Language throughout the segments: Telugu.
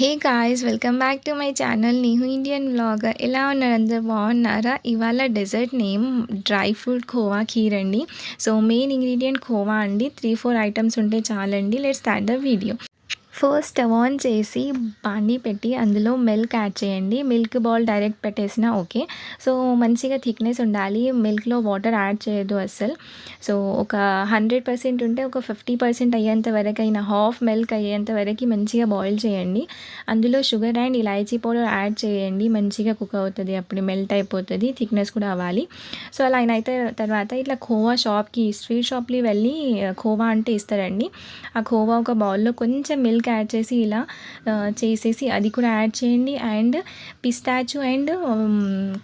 Hey guys welcome back to my channel Neehu Indian vlogger. ఎలా ఉన్నారు అందరు? బాగున్నారా? ఇవాళ dessert name dry fruit khoa kheer అండి. సో మెయిన్ ఇంగ్రీడియంట్ ఖోవా అండి. త్రీ ఫోర్ ఐటమ్స్ ఉంటే చాలండి. Let's start the video. First on చేసి బాండి పెట్టి అందులో మిల్క్ యాడ్ చేయండి. మిల్క్ బాల్ డైరెక్ట్ పెట్టేసిన ఓకే. సో మంచిగా థిక్నెస్ ఉండాలి. మిల్క్లో వాటర్ యాడ్ చేయదు అస్సలు. సో ఒక హండ్రెడ్ పర్సెంట్ ఉంటే ఒక ఫిఫ్టీ పర్సెంట్ అయ్యేంత వరకు అయినా హాఫ్ మిల్క్ అయ్యేంత వరకు మంచిగా బాయిల్ చేయండి. అందులో షుగర్ అండ్ ఇలాచీ పౌడర్ యాడ్ చేయండి. మంచిగా కుక్ అవుతుంది. అప్పుడు మెల్ట్ అయిపోతుంది. థిక్నెస్ కూడా అవ్వాలి. సో అలా అయిన తర్వాత ఇట్లా ఖోవా షాప్కి స్వీట్ షాప్కి వెళ్ళి ఖోవా అంటే ఇస్తారండి. ఆ ఖోవా ఒక బౌల్లో కొంచెం మిల్క్ యాడ్ చేసి ఇలా చేసేసి అది కూడా యాడ్ చేయండి. And pistachio and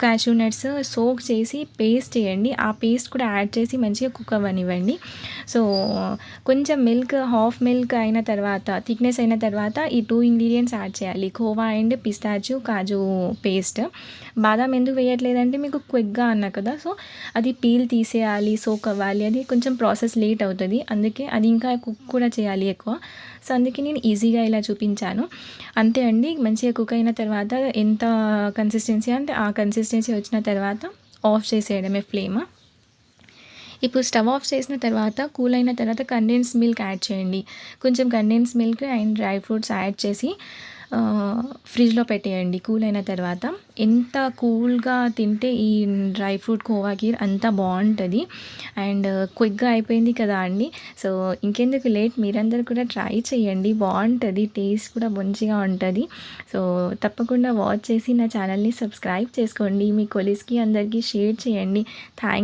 cashew nuts soak చేసి పేస్ట్ చేయండి. ఆ పేస్ట్ కూడా యాడ్ చేసి మంచిగా కుక్ అవ్వనివ్వండి సో కొంచెం మిల్క్ హాఫ్ మిల్క్ అయిన తర్వాత థిక్నెస్ అయిన తర్వాత ఈ టూ ఇంగ్రీడియంట్స్ యాడ్ చేయాలి. Khoa and pistachio kaju paste. బాదం ఎందుకు వేయట్లేదంటే మీకు క్విక్గా అన్నా కదా. సో అది పీల్ తీసేయాలి సోక్ అవ్వాలి. అది కొంచెం ప్రాసెస్ లేట్ అవుతుంది. అందుకే అది ఇంకా కుక్ కూడా చేయాలి ఎక్కువ. సో అందుకే నేను ఈజీగా ఇలా చూపించాను. అంతే అండి. మంచిగా కుక్ అయిన తర్వాత ఎంత కన్సిస్టెన్సీ అంటే ఆ కన్సిస్టెన్సీ వచ్చిన తర్వాత ఆఫ్ చేసేయడమే ఫ్లేమ్. ఇప్పుడు స్టవ్ ఆఫ్ చేసిన తర్వాత కూల్ అయిన తర్వాత కండెన్స్ మిల్క్ యాడ్ చేయండి. కొంచెం condense milk and dry fruits add చేసి ఫ్రిడ్జ్లో పెట్టేయండి. కూల్ అయిన తర్వాత ఎంత కూల్గా తింటే ఈ డ్రై ఫ్రూట్ కోవా కీర్ అంత బాగుంటుంది అండ్ క్విక్గా అయిపోయింది కదా అండి. సో ఇంకెందుకు లేట్? మీరందరూ కూడా ట్రై చేయండి. బాగుంటుంది టేస్ట్ కూడా మంచిగా ఉంటుంది. సో తప్పకుండా వాచ్ చేసి నా ఛానల్ని సబ్స్క్రైబ్ చేసుకోండి. మీ కొలీస్కి అందరికీ షేర్ చేయండి. థ్యాంక్